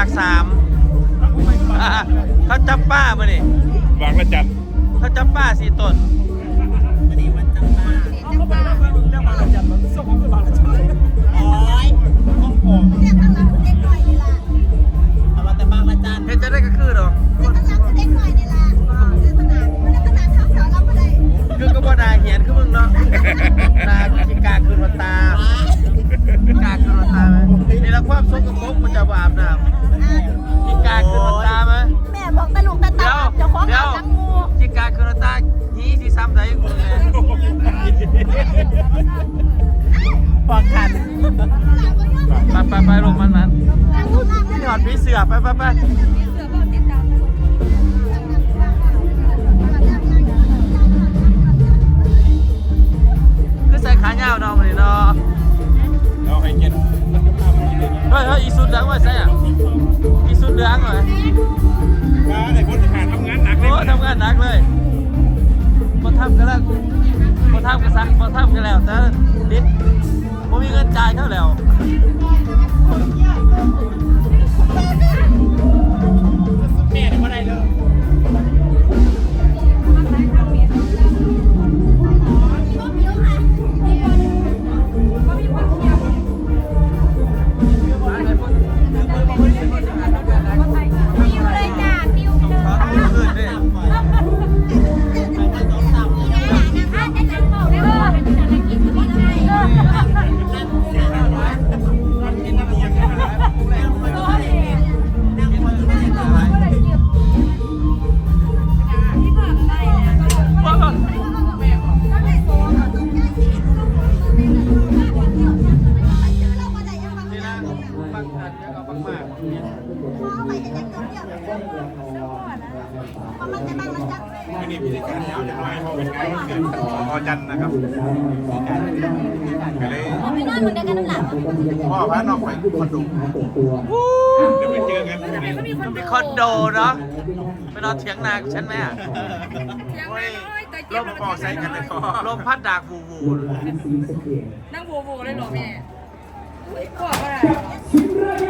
ากสามอะเขาจับป้ามานี่บางละจันเขาจับป้าสี่ต้นเรียกข้างหลังคือเด็กหน่อยนี่ล่ะเฮ็ดจะได้ก็คือดอกเรียกข้างหลังคือเด็กหน่อยนี่ล่ะเดินขนาดมันขนาดเท้าเท้าเราก็ได้คือก็บ่นาเหียนคือมึงเนาะนาขี้กาคืนวันตาขี้กาคืนวันตาไหมนี่ละความสกปรกมันจะบอาบน้ำ ไปไปไปลงมันมันนี่หอดผีเสือไปไปไปคือใส่ขาเงาวเนาะมันนี่เนาะเอาให้เย็นมันจะพามันกินเลยเฮ้ยเฮ้ยอีสุดเหลืองไว้ใส่อะอีสุดเหลืองเหรอป้าไอ้คนที่หาทำงานหนักเลโอ้ยทำงานหนักเลยมาทำกันแล้วมาทำกันซักมาทำกันแล้วแต่นิด ผมมีเงินจ่ายเท่าแล้ว นะฟังกันแล้วก็ฟังมากไม่นี่พิธีการยาวจะน้อยเพราะเป็นงานวันเกิดของพอจันนะครับก็เลยไม่นอนเหมือนกันน้ำหลังพ่อพาน้องไปคอนโดเดี๋ยวไปเจอกันมีคอนโดเนาะไปนอนเถียงนาฉันไหมอะลมปอกใส่กันเลยพ่อลมพัดดากวูวูนั่งโวโวเลยหรอแม่ Добре.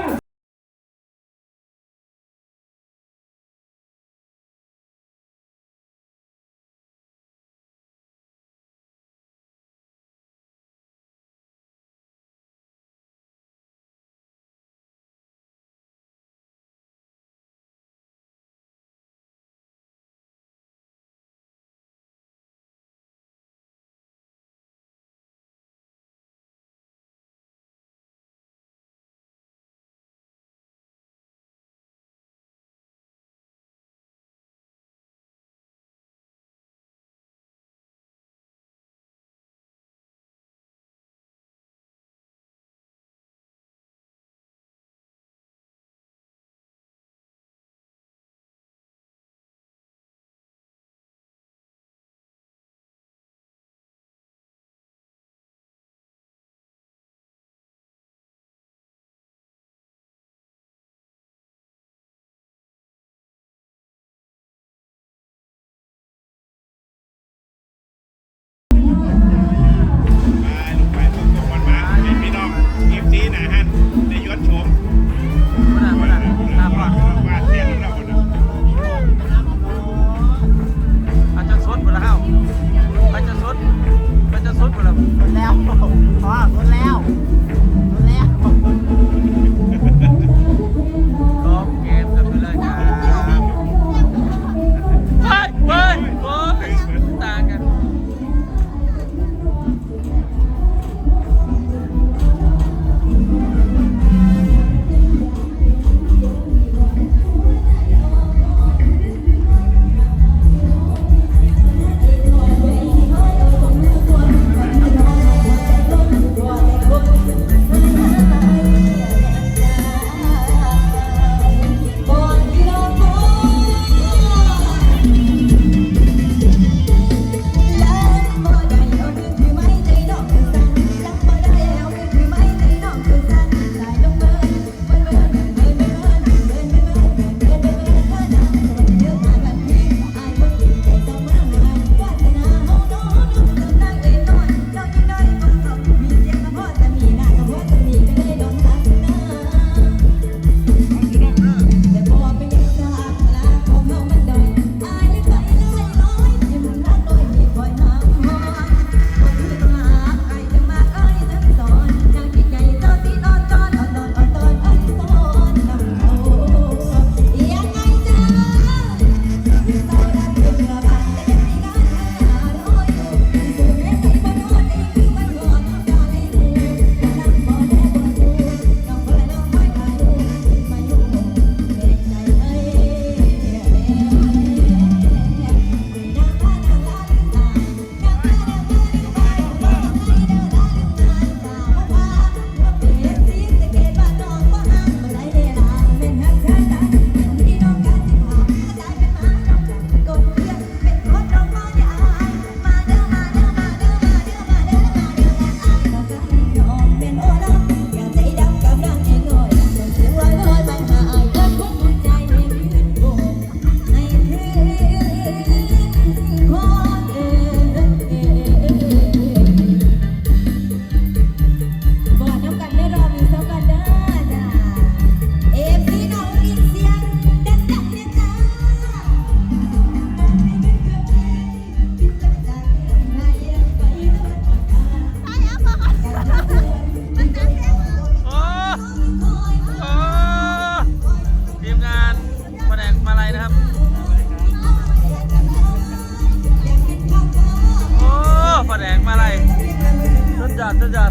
สุดยด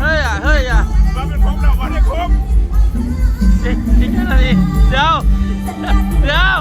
เฮ้ยอะเฮ้ยอะมาเป็นครบแล้ววันนี้ครบจริงแค่นั้นเเดี๋ยวเดี๋ยว